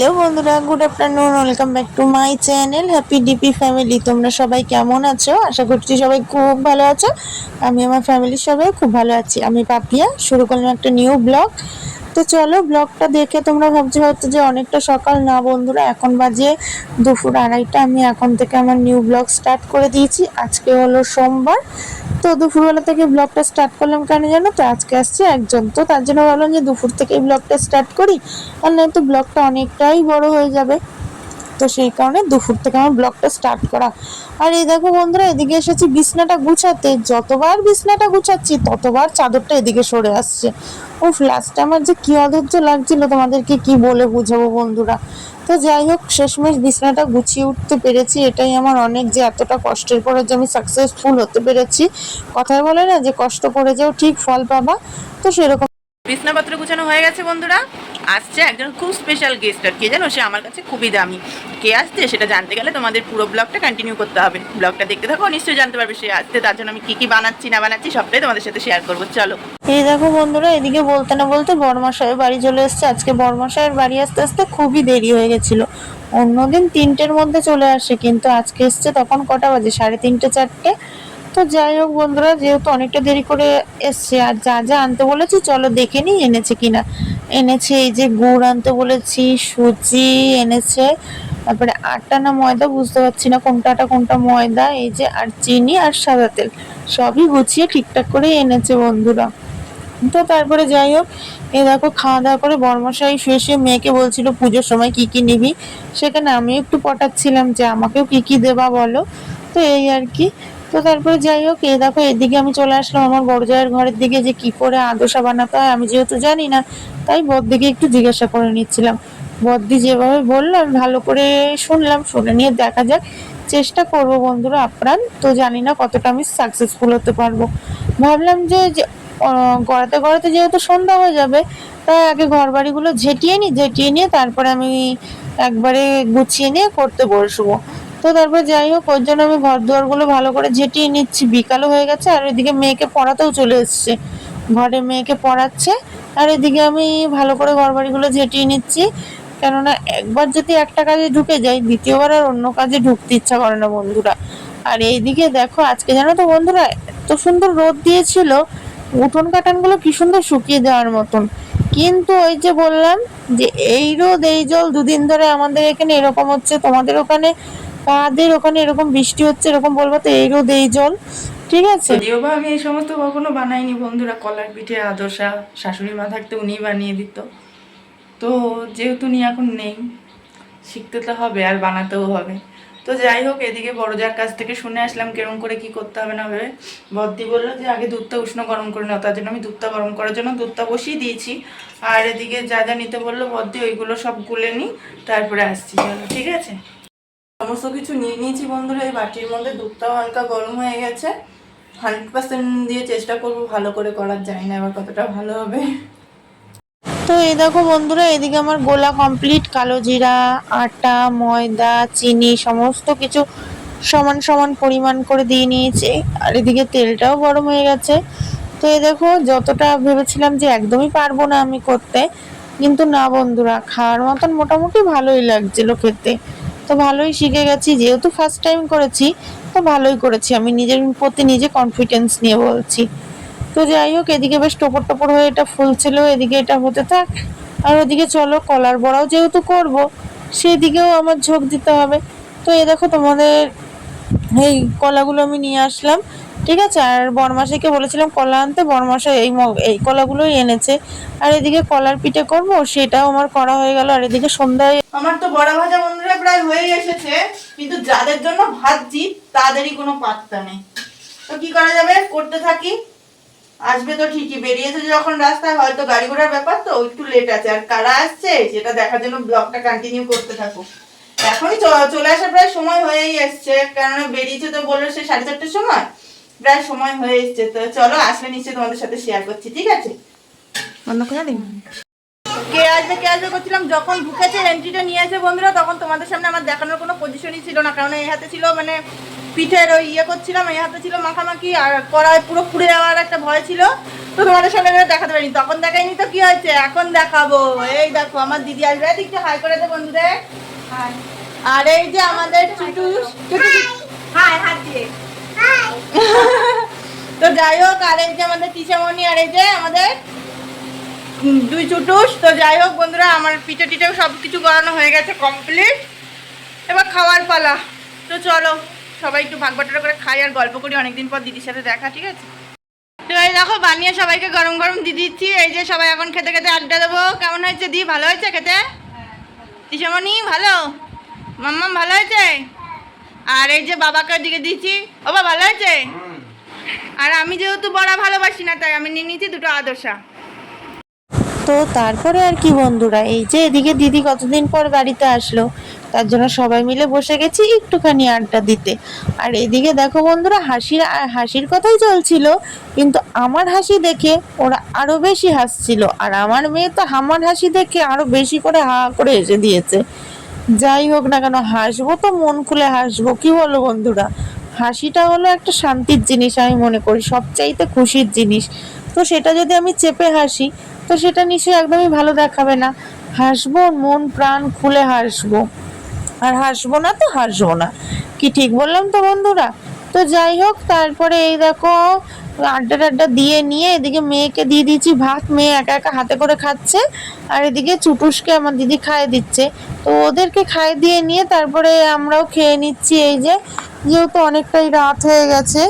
Hello বন্ধুরা, good afternoon, welcome back to my channel, happy DP family. তোমরা সবাই কেমন আছো? আশা করছি সবাই খুব ভালো আছো। আমি আমার ফ্যামিলির সবাই খুব ভালো আছি। আমি পাপিয়া, শুরু করলাম একটা নিউ ব্লগ। তো চলো ব্লগটা দেখে তোমরা ভাবছ হয়তো যে অনেকটা সকাল। না বন্ধুরা, এখন বাজে দুপুর আড়াইটা। আমি এখন থেকে আমার নিউ ব্লগ স্টার্ট করে দিয়েছি। আজকে হলো সোমবার। তো দুপুরবেলা থেকে ব্লগটা স্টার্ট করলাম কেন জানো তো? আজকে আসছে একজন। তো তার জন্য ভাবলাম যে দুপুর থেকে ব্লগটা স্টার্ট করি। আর নয়তো ব্লগটা অনেকটাই বড় হয়ে যাবে। তো সেই কারণে দুপুর থেকে আমার ব্লগটা স্টার্ট করা। আর এই দেখো বন্ধুরা, এদিকে এসেছি বিছনাটা গুছাতে। যতবার বিছনাটা গুছাচ্ছি, ততবার চাদরটা এদিকে সরে আসছে। ও লাস্টে আমার যে কী অধৈর্য লাগছিল তোমাদেরকে কি বলে বুঝাবো বন্ধুরা? তো যাই হোক, শেষমেশ বিছনাটা গুছিয়ে উঠতে পেরেছি। এটাই আমার অনেক যে এতটা কষ্টের পরে যে আমি সাকসেসফুল হতে পেরেছি। কথায় বলে না যে কষ্ট করে যাও, ঠিক ফল পাবা। তো সেরকম বিছনাপত্র গুছানো হয়ে গেছে বন্ধুরা। আসছে একজন খুব স্পেশাল গেস্ট আর কে, জানো? সে আমার কাছে খুবই দামি কে আসছে সেটা জানতে গেলে তোমাদের পুরো ব্লগটা কন্টিনিউ করতে হবে। ব্লগটা দেখতে থাকো নিশ্চয়ই জানতে পারবে সে আসছে, তার জন্য আমি কি কি বানাচ্ছি, না বানাচ্ছি, সবটাই তোমাদের সাথে শেয়ার করব। চলো। এই দেখো বন্ধুরা, এদিকে বলতে না বলতে বড়মাসায়ের বাড়ি চলে এসেছে। আজকে বড়মাসায়ের বাড়ি আসতে আসতে খুবই দেরি হয়ে গেছিল। অন্যদিন তিনটের মধ্যে চলে আসে, কিন্তু আজকে এসছে তখন কটা বাজে? সাড়ে তিনটে, চারটে। তো যাই হোক বন্ধুরা, যেহেতু অনেকটা দেরি করে এসছে, আর যা যা আনতে বলেছি, চলো দেখে নিই, এনেছে কিনা। এনেছে এই যে গুড় আনতে বলেছি, সুজি এনেছে। তারপরে আটা না ময়দা বুঝতে পারছি না কোনটা আটা, কোনটা ময়দা, এই যে আর চিনি আর সাদা তেল। সবই গুছিয়ে ঠিকঠাক করে এনেছে বন্ধুরা। তো তারপরে যাই হোক, এ দেখো খাওয়া দাওয়া করে বর্মশাই শুয়ে শুয়ে মেয়েকে বলছিল, পুজোর সময় কি কি নিবি? সেখানে আমি একটু পটাচ্ছিলাম যে আমাকেও কি কি দেবা বলো। তো এই আর কি তো তারপরে যাই হোক এ দেখো এদিকে আমি চলে আসলাম আমার বড় জায়ের ঘরের দিকে যে কি করে আদোসা বানাতে হয় আমি যেহেতু জানি না তাই বড়দিকে একটু জিজ্ঞাসা করে নিচ্ছিলাম। বদ্দি যেভাবে বলল আমি ভালো করে শুনলাম শুনে নিয়ে দেখা যাক চেষ্টা করব বন্ধুরা আপ্রাণ তো জানি না কতটা আমি সাকসেসফুল হতে পারব। ভাবলাম যে, গড়াতে গড়াতে যেহেতু সন্ধ্যা হয়ে যাবে তাই আগে ঘর বাড়িগুলো ঝেঁটিয়ে নিই ঝেঁটিয়ে নিয়ে তারপরে আমি একবারে গুছিয়ে নিয়ে করতে বসবো। তো তারপর যাই হোক, ওর জন্য আমি ঘর দুয়ারগুলো ভালো করে ঝেঁটিয়ে নিচ্ছি। বিকালও হয়ে গেছে, আর এদিকে মেয়েকে পড়াতেও চলে এসছে। ঘরে মেয়েকে পড়াচ্ছে, আর এদিকে আমি ভালো করে ঘর বাড়িগুলো ঝেঁটিয়ে নিচ্ছি। কেননা একবার যদি একটা কাজে ঢুকে যাই, দ্বিতীয়বার আর অন্য কাজে ঢুকতে ইচ্ছা করে না বন্ধুরা। আর এইদিকে দেখো, আজকে জানো তো বন্ধুরা, এত সুন্দর রোদ দিয়েছিল, উঠোন কাটানগুলো কি সুন্দর শুকিয়ে দেওয়ার মতন। কিন্তু ওই যে বললাম যে, এই রোদ, এই জল দুদিন ধরে আমাদের এখানে এরকম হচ্ছে, তোমাদের ওখানে কাদের ওখানে এরকম বৃষ্টি হচ্ছে, এরকম বলব তো, এই রোদ, এই জল, ঠিক আছে? যদিও বা আমি এই সমস্ত কখনো বানাইনি বন্ধুরা, কলার পিঠে আদর্শা, শাশুড়ি মা থাকতে উনিই বানিয়ে দিত। তো যেহেতু উনি এখন নেই, শিখতে তো হবে, আর বানাতেও হবে। তো যাই হোক, এদিকে বড়জার কাছ থেকে শুনে আসলাম কেরম করে কি করতে হবে না ভেবে বদ্দি বলল যে, আগে দুধটা উষ্ণ গরম করে নাও, তার জন্য আমি দুধটা গরম করার জন্য দুধটা বসিয়ে দিয়েছি। আর এদিকে যা যা নিতে বলল বদ্দি, ওইগুলো সব গুলে নিই, তারপরে আসছি, চলো, ঠিক আছে? সমস্ত কিছু নিয়ে নিয়েছি বন্ধুরা, এই বাটির মধ্যে দুধটাও হালকা গরম হয়ে গেছে। হান্ড্রেড পার্সেন্ট দিয়ে চেষ্টা করব, ভালো করে করার যায় না এবার কতটা ভালো হবে। তো এই দেখো বন্ধুরা, এদিকে আমার গোলা কমপ্লিট কালো জিরা, আটা, ময়দা, চিনি, সমস্ত কিছু সমান সমান পরিমাণ করে দিয়ে নিয়েছি। আর এদিকে তেলটাও গরম হয়ে গেছে। তো এই দেখো, যতটা ভেবেছিলাম যে একদমই পারব না আমি করতে, কিন্তু না বন্ধুরা, খাওয়ার মতন মোটামুটি ভালোই লাগছিল খেতে। তো ভালোই শিখে গেছি। যেহেতু ফার্স্ট টাইম করেছি, তো ভালোই করেছি। আমি নিজের প্রতি নিজে কনফিডেন্স নিয়ে বলছি। তো যাই হোক, এদিকে বেশ টোপর টোপর হয়ে এটা ফুলছিল এদিকে এটা হতে থাক। আর ওদিকে চলো, কলার বড়াও যেহেতু করব, সেদিকেও আমার ঝোঁক দিতে হবে। তো এ দেখো তোমাদের, এই কলাগুলো আমি নিয়ে আসলাম। ঠিক আছে? আর বরমাসাইকে বলেছিলাম কলা আনতে বরমাসাই এই এই কলাগুলোই এনেছে। আর এদিকে কলার পিঠে করব, সেটাও আমার করা হয়ে গেল। আর এদিকে সন্ধ্যায় আমার তো বড়া ভাজা বন্ধুরা প্রায় হয়ে এসেছে, কিন্তু যাদের জন্য ভাজছি, তাদেরই কোনো পাত্তা নেই। তো কি করা যাবে? করতে থাকি। আসবে তো ঠিকই। বেরিয়েছে যখন রাস্তায়, হয়তো গাড়ি ঘোড়ার ব্যাপার তো, একটু লেট আছে। আর কারা আসছে, সেটা দেখার জন্য ব্লগটা কন্টিনিউ করতে থাকো এখনই চলে আসার প্রায় সময় হয়েই এসছে। কেননা বেরিয়েছে তো বলল সে সাড়ে চারটের সময়। প্রায় সময় হয়ে এসছে। তো চলো আসলে নিশ্চয়ই তোমাদের সাথে শেয়ার করছি ঠিক আছে? বন্ধ করে দিন কে আসবে কে আসবে করছিলাম? যখন ঢুকেছে এন্ট্রিটা নিয়ে আসে বন্ধুরা তখন তোমাদের সামনে আমার দেখানোর কোনো পজিশনই ছিল না কারণ এই হাতে ছিল মানে পিঠের ওই ইয়ে করছিলাম এই হাতে ছিল মাখামাখি আর কড়াই পুরো পুড়ে যাওয়ার একটা ভয় ছিল। তো তোমাদের যেটা দেখাতে পারিনি তখন দেখাইনি তো কি হয়েছে? এখন দেখাবো। এই দেখো আমার দিদি আসবে। দিকটা হাই করে দে বন্ধুদের। আর এই যে আমাদের চুটু হাই হাত দিয়ে। তো যাই হোক, আর এই যে আমাদের টিচামণি আর এই যে আমাদের দুই চুটুস, তো যাই হোক বন্ধুরা, আমার পিঠে টিঠে সব কিছু করানো হয়ে গেছে কমপ্লিট এবার খাওয়ার পালা। তো চলো, সবাই একটু ভাগ বাটোয়ারা করে খাই আর গল্প করি, অনেকদিন পর দিদির সাথে দেখা, ঠিক আছে? তো এই দেখো, বানিয়ে সবাইকে গরম গরম দিয়ে দিচ্ছি। এই যে সবাই এখন খেতে খেতে আড্ডা দেবো। কেমন হয়েছে দি, ভালো হয়েছে খেতে? দিশামণি ভালো? মাম্মাম, ভালো হয়েছে? আর এই যে বাবাকে দিকে দিচ্ছি। ও বাবা ভালো হয়েছে? আর আমি যেহেতু বড়া ভালোবাসি না, তাই আমি নিয়ে নিয়েছি দুটো আদর্শা। তো তারপরে আর কি বন্ধুরা, এই যে এদিকে দিদি কতদিন পর বাড়িতে আসলো, তার জন্য সবাই মিলে বসে গেছি একটুখানি আড্ডা দিতে। আর এদিকে দেখো বন্ধুরা, হাসির হাসির কথাই চলছিল, কিন্তু আমার হাসি দেখে ওরা আরও বেশি হাসছিল, আর আমার মেয়ে তো আমার হাসি দেখে আরও বেশি করে হা করে এসে দিয়েছে। যাই হোক না কেন, হাসবো তো, মন খুলে হাসবো, কি বলো বন্ধুরা? হাসিটা হলো একটা শান্তির জিনিস আমি মনে করি, সবচাইতে খুশির জিনিস। তো সেটা যদি আমি চেপে হাসি, তো সেটা নিশ্চয়ই একদমই ভালো দেখাবে না। হাসবো, মন, প্রাণ খুলে হাসবো। আর হাসবো না তো হাসবো না। কি ঠিক বললাম তো বন্ধুরা? তো যাই হোক, তারপরে এই দেখো আড্ডা টাড্ডা দিয়ে নিয়ে এদিকে মেয়েকে দিয়ে দিয়েছি ভাত। মেয়ে একা একা হাতে করে খাচ্ছে। আর এদিকে চুটুসকে আমার দিদি খাইয়ে দিচ্ছে। তো ওদেরকে খাইয়ে দিয়ে নিয়ে তারপরে আমরাও খেয়ে নিচ্ছি এই যে যেহেতু অনেকটাই রাত হয়ে গেছে।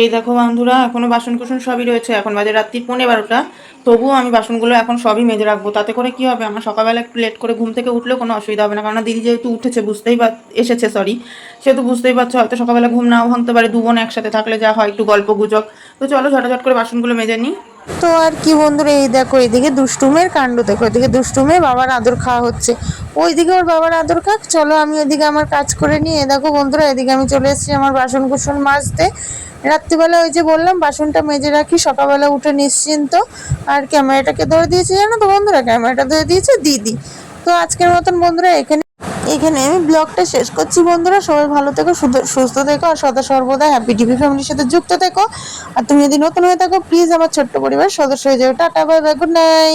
এই দেখো বন্ধুরা, এখনও বাসন কুসন সবই রয়েছে। এখন বাজে রাত্রি পৌনে বারোটা। তবুও আমি বাসনগুলো এখন সবই মেজে রাখব। তাতে করে কি হবে? আমার সকালবেলা একটু লেট করে ঘুম থেকে উঠলেও কোনো অসুবিধা হবে না। কারণ দিদি যেহেতু উঠেছে, বুঝতেই পার এসেছে সরি সেহেতু বুঝতেই পারছ, হয়তো সকালবেলা ঘুম নাও ভাঙতে পারে। দু বোন একসাথে থাকলে যা হয়, একটু গল্প গুজব তো চলো ঝটাঝট করে বাসনগুলো মেজে নিই। তো আর কি বন্ধুরা, এই দেখো, এদিকে দুষ্টুমের কাণ্ড, দেখো, এদিকে দুষ্টুমে বাবার আদর খাওয়া হচ্ছে। ওইদিকে ওর বাবার আদর খাক, চলো আমি ওইদিকে আমার কাজ করে এ দেখো বন্ধুরা, এদিকে আমি চলে এসেছি আমার বাসন কুসন মাজতে। রাত্রিবেলা ওই যে বললাম, বাসনটা মেজে রাখি, সকালবেলা উঠে নিশ্চিন্ত। আর ক্যামেরাটাকে ধরে দিয়েছে, জানো তো বন্ধুরা, ক্যামেরাটা ধরে দিয়েছে দিদি। তো আজকের মতন বন্ধুরা, এখানে এখানে আমি ব্লগটা শেষ করছি বন্ধুরা। সবাই ভালো থেকো সুস্থ থেকো, আর সদা সর্বদা হ্যাপি টিভি ফ্যামিলির সাথে যুক্ত থেকো। আর তুমি যদি নতুন হয়ে থাকো প্লিজ আমার ছোট্ট পরিবার সদস্য হয়ে যাও। Tata bye bye good night